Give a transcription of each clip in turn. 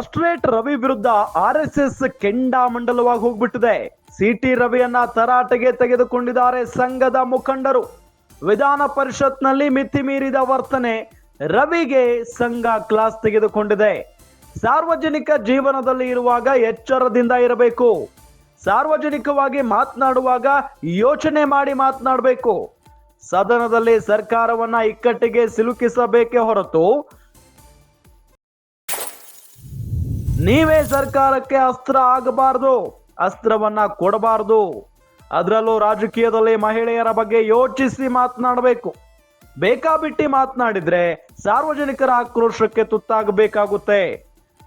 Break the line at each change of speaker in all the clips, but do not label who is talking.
Straight Ravi ವಿರುದ್ಧ R S S ಕೆಂಡಾಮಂಡಲವಾಗಿ ಹೋಗ್ಬಿಟ್ಟಿದೆ. City ರವಿಯನ್ನ ತರಾಟೆಗೆ ತೆಗೆದುಕೊಂಡಿದ್ದಾರೆ ಸಂಘದ ಮುಖಂಡರು. ವಿಧಾನ ಪರಿಷತ್ನಲ್ಲಿ ಮಿತಿ ಮೀರಿದ ವರ್ತನೆ ರವಿಗೆ ಸಂಘ ಕ್ಲಾಸ್ ತೆಗೆದುಕೊಂಡಿದೆ. ಸಾರ್ವಜನಿಕ ಜೀವನದಲ್ಲಿ ಇರುವಾಗ ಎಚ್ಚರದಿಂದ ಇರಬೇಕು. ಸಾರ್ವಜನಿಕವಾಗಿ ಮಾತನಾಡುವಾಗ ಯೋಚನೆ ಮಾಡಿ ಮಾತನಾಡಬೇಕು. ಸದನದಲ್ಲಿ ಸರ್ಕಾರವನ್ನ ಇಕ್ಕಟ್ಟಿಗೆ ಸಿಲುಕಿಸಬೇಕೇ ಹೊರತು ನೀವೇ ಸರ್ಕಾರಕ್ಕೆ ಅಸ್ತ್ರ ಆಗಬಾರ್ದು, ಅಸ್ತ್ರವನ್ನ ಕೊಡಬಾರ್ದು. ಅದರಲ್ಲೂ ರಾಜಕೀಯದಲ್ಲಿ ಮಹಿಳೆಯರ ಬಗ್ಗೆ ಯೋಚಿಸಿ ಮಾತನಾಡಬೇಕು. ಬೇಕಾಬಿಟ್ಟಿ ಮಾತನಾಡಿದ್ರೆ ಸಾರ್ವಜನಿಕರ ಆಕ್ರೋಶಕ್ಕೆ ತುತ್ತಾಗಬೇಕಾಗುತ್ತೆ.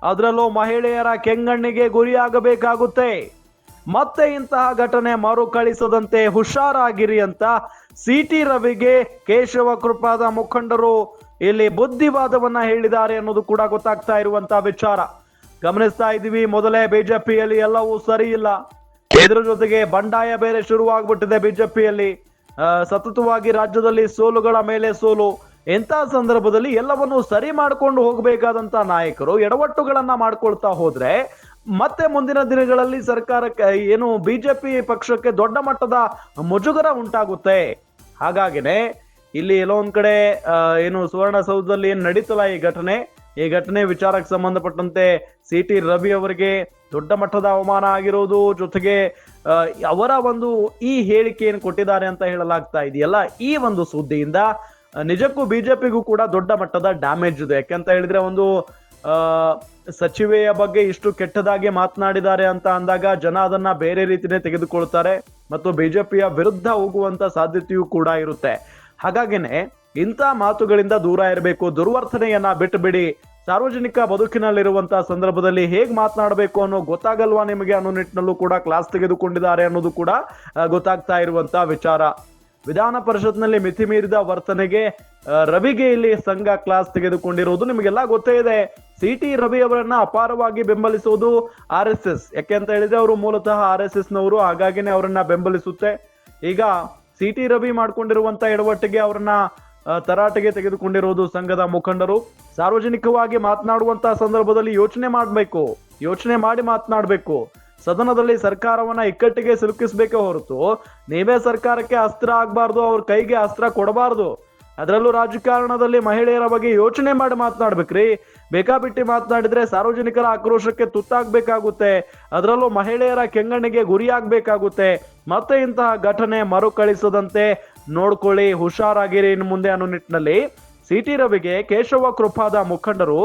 ಅದರಲ್ಲೂ ಮಹಿಳೆಯರ ಕೆಂಗಣ್ಣಿಗೆ ಗುರಿಯಾಗಬೇಕಾಗುತ್ತೆ. ಮತ್ತೆ ಇಂತಹ ಘಟನೆ ಮರುಕಳಿಸದಂತೆ ಹುಷಾರಾಗಿರಿ ಅಂತ ಸಿ ಟಿ ರವಿಗೆ ಕೇಶವ ಕೃಪಾದ ಮುಖಂಡರು ಇಲ್ಲಿ ಬುದ್ಧಿವಾದವನ್ನ ಹೇಳಿದ್ದಾರೆ ಅನ್ನೋದು ಕೂಡ ಗೊತ್ತಾಗ್ತಾ ಇರುವಂತಹ ವಿಚಾರ. ಗಮನಿಸ್ತಾ ಇದ್ದೀವಿ. ಮೊದಲೇ ಬಿಜೆಪಿಯಲ್ಲಿ ಎಲ್ಲವೂ ಸರಿ ಇಲ್ಲ. ಇದರ ಜೊತೆಗೆ ಬಂಡಾಯ ಬೇರೆ ಶುರುವಾಗ್ಬಿಟ್ಟಿದೆ ಬಿಜೆಪಿಯಲ್ಲಿ. ಸತತವಾಗಿ ರಾಜ್ಯದಲ್ಲಿ ಸೋಲುಗಳ ಮೇಲೆ ಸೋಲು. ಎಂತಹ ಸಂದರ್ಭದಲ್ಲಿ ಎಲ್ಲವನ್ನು ಸರಿ ಮಾಡಿಕೊಂಡು ಹೋಗಬೇಕಾದಂತ ನಾಯಕರು ಎಡವಟ್ಟುಗಳನ್ನ ಮಾಡ್ಕೊಳ್ತಾ ಹೋದ್ರೆ ಮತ್ತೆ ಮುಂದಿನ ದಿನಗಳಲ್ಲಿ ಸರ್ಕಾರಕ್ಕೆ ಏನು ಬಿಜೆಪಿ ಪಕ್ಷಕ್ಕೆ ದೊಡ್ಡ ಮಟ್ಟದ ಮುಜುಗರ ಉಂಟಾಗುತ್ತೆ. ಹಾಗಾಗಿನೇ ಇಲ್ಲಿ ಎಲ್ಲೋ ಕಡೆ ಏನು ಸುವರ್ಣಸೌಧದಲ್ಲಿ ಏನ್ ನಡೀತಲ್ಲ ಈ ಘಟನೆ? ಈ ಘಟನೆ ವಿಚಾರಕ್ಕೆ ಸಂಬಂಧಪಟ್ಟಂತೆ ಸಿ ಟಿ ರವಿ ಅವರಿಗೆ ದೊಡ್ಡ ಮಟ್ಟದ ಅವಮಾನ ಆಗಿರೋದು, ಜೊತೆಗೆ ಅವರ ಒಂದು ಈ ಹೇಳಿಕೆ ಏನು ಕೊಟ್ಟಿದ್ದಾರೆ ಅಂತ ಹೇಳಲಾಗ್ತಾ ಇದೆಯಲ್ಲ, ಈ ಒಂದು ಸುದ್ದಿಯಿಂದ ನಿಜಕ್ಕೂ ಬಿಜೆಪಿಗೂ ಕೂಡ ದೊಡ್ಡ ಮಟ್ಟದ ಡ್ಯಾಮೇಜ್ ಇದೆ. ಯಾಕೆಂತ ಹೇಳಿದ್ರೆ ಒಂದು ಸಚಿವೆಯ ಬಗ್ಗೆ ಇಷ್ಟು ಕೆಟ್ಟದಾಗಿ ಮಾತನಾಡಿದ್ದಾರೆ ಅಂತ ಅಂದಾಗ ಜನ ಅದನ್ನ ಬೇರೆ ರೀತಿನೇ ತೆಗೆದುಕೊಳ್ತಾರೆ ಮತ್ತು ಬಿಜೆಪಿಯ ವಿರುದ್ಧ ಹೋಗುವಂತ ಸಾಧ್ಯತೆಯೂ ಕೂಡ ಇರುತ್ತೆ. ಹಾಗಾಗಿನೇ ಇಂಥ ಮಾತುಗಳಿಂದ ದೂರ ಇರಬೇಕು, ದುರ್ವರ್ತನೆಯನ್ನ ಬಿಟ್ಟುಬಿಡಿ. ಸಾರ್ವಜನಿಕ ಬದುಕಿನಲ್ಲಿರುವಂತಹ ಸಂದರ್ಭದಲ್ಲಿ ಹೇಗೆ ಮಾತನಾಡಬೇಕು ಅನ್ನೋ ಗೊತ್ತಾಗಲ್ವಾ ನಿಮಗೆ ಅನ್ನೋ ನಿಟ್ಟಿನಲ್ಲೂ ಕೂಡ ಕ್ಲಾಸ್ ತೆಗೆದುಕೊಂಡಿದ್ದಾರೆ ಅನ್ನೋದು ಕೂಡ ಗೊತ್ತಾಗ್ತಾ ಇರುವಂತ ವಿಚಾರ. ವಿಧಾನ ಪರಿಷತ್ನಲ್ಲಿ ಮಿತಿ ಮೀರಿದ ವರ್ತನೆಗೆ ರವಿಗೆ ಇಲ್ಲಿ ಸಂಘ ಕ್ಲಾಸ್ ತೆಗೆದುಕೊಂಡಿರುವುದು ನಿಮಗೆಲ್ಲ ಗೊತ್ತೇ ಇದೆ. ಸಿ ಟಿ ರವಿ ಅವರನ್ನ ಅಪಾರವಾಗಿ ಬೆಂಬಲಿಸುವುದು ಆರ್ ಎಸ್ ಎಸ್. ಯಾಕೆ ಅಂತ ಹೇಳಿದ್ರೆ ಅವರು ಮೂಲತಃ ಆರ್ ಎಸ್ ಎಸ್ ನವರು ಹಾಗಾಗಿನೇ ಅವರನ್ನ ಬೆಂಬಲಿಸುತ್ತೆ. ಈಗ ಸಿ ಟಿ ರವಿ ಮಾಡ್ಕೊಂಡಿರುವಂತ ಎಡವಟ್ಟಿಗೆ ಅವರನ್ನ ತರಾಟೆಗೆ ತೆಗೆದುಕೊಂಡಿರುವುದು ಸಂಘದ ಮುಖಂಡರು. ಸಾರ್ವಜನಿಕವಾಗಿ ಮಾತನಾಡುವಂತಹ ಸಂದರ್ಭದಲ್ಲಿ ಯೋಚನೆ ಮಾಡಬೇಕು. ಯೋಚನೆ ಮಾಡಿ ಮಾತನಾಡಬೇಕು. ಸದನದಲ್ಲಿ ಸರ್ಕಾರವನ್ನ ಇಕ್ಕಟ್ಟಿಗೆ ಸಿಲುಕಿಸಬೇಕೇ ಹೊರತು, ನೀವೇ ಸರ್ಕಾರಕ್ಕೆ ಅಸ್ತ್ರ ಆಗ್ಬಾರ್ದು, ಅವ್ರ ಕೈಗೆ ಅಸ್ತ್ರ ಕೊಡಬಾರ್ದು. ಅದರಲ್ಲೂ ರಾಜಕಾರಣದಲ್ಲಿ ಮಹಿಳೆಯರ ಬಗ್ಗೆ ಯೋಚನೆ ಮಾಡಿ ಮಾತನಾಡ್ಬೇಕ್ರಿ. ಬೇಕಾಬಿಟ್ಟಿ ಮಾತನಾಡಿದ್ರೆ ಸಾರ್ವಜನಿಕರ ಆಕ್ರೋಶಕ್ಕೆ ತುತ್ತಾಗಬೇಕಾಗುತ್ತೆ. ಅದರಲ್ಲೂ ಮಹಿಳೆಯರ ಕೆಂಗಣ್ಣಿಗೆ ಗುರಿಯಾಗಬೇಕಾಗುತ್ತೆ. ಮತ್ತೆ ಇಂತಹ ಘಟನೆ ಮರುಕಳಿಸದಂತೆ ನೋಡ್ಕೊಳ್ಳಿ, ಹುಷಾರಾಗಿರಿ ಇನ್ನು ಮುಂದೆ ಅನ್ನೋ ನಿಟ್ಟಿನಲ್ಲಿ ಸಿಟಿ ರವಿಗೆ ಕೇಶವ ಕೃಪಾದ ಮುಖಂಡರು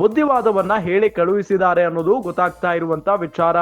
ಬುದ್ಧಿವಾದವನ್ನ ಹೇಳಿ ಕಳುಹಿಸಿದ್ದಾರೆ ಅನ್ನೋದು ಗೊತ್ತಾಗ್ತಾ ಇರುವಂತ ವಿಚಾರ.